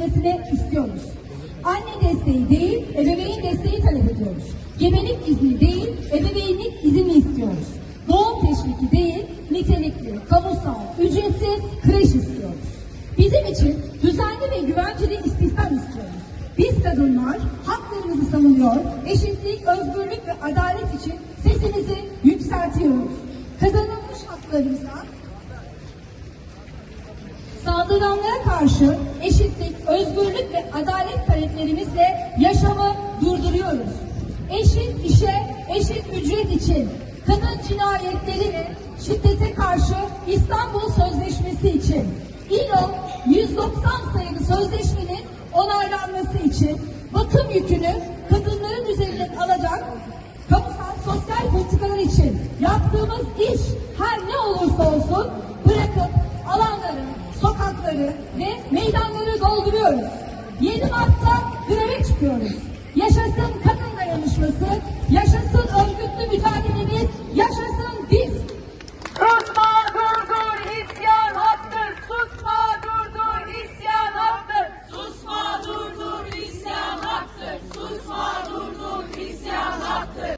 verilmesini istiyoruz. Anne desteği değil, ebeveyn desteği talep ediyoruz. Gebelik izni değil, ebeveynlik izini istiyoruz. Doğum teşviki değil, nitelikli, kamusal, ücretsiz kreş istiyoruz. Bizim için düzenli ve güvenceli istihdam istiyoruz. Biz kadınlar haklarımızı savunuyor, eşitlik, özgürlük ve adalet için sesimizi yükseltiyoruz. Kazanılmış haklarımıza Saldıranlara karşı eşitlik, özgürlük ve adalet taleplerimizle yaşamı durduruyoruz. Eşit işe, eşit ücret için, kadın cinayetleri şiddete karşı İstanbul Sözleşmesi için, İLO 190 sayılı sözleşmenin onaylanması için bakım yükünü kadınların üzerinden alacak kamusal sosyal politikalar için yaptığımız iş her ne olursa olsun sokakları ve meydanları dolduruyoruz. 7 Mart'ta greve çıkıyoruz. Yaşasın kadın dayanışması, yaşasın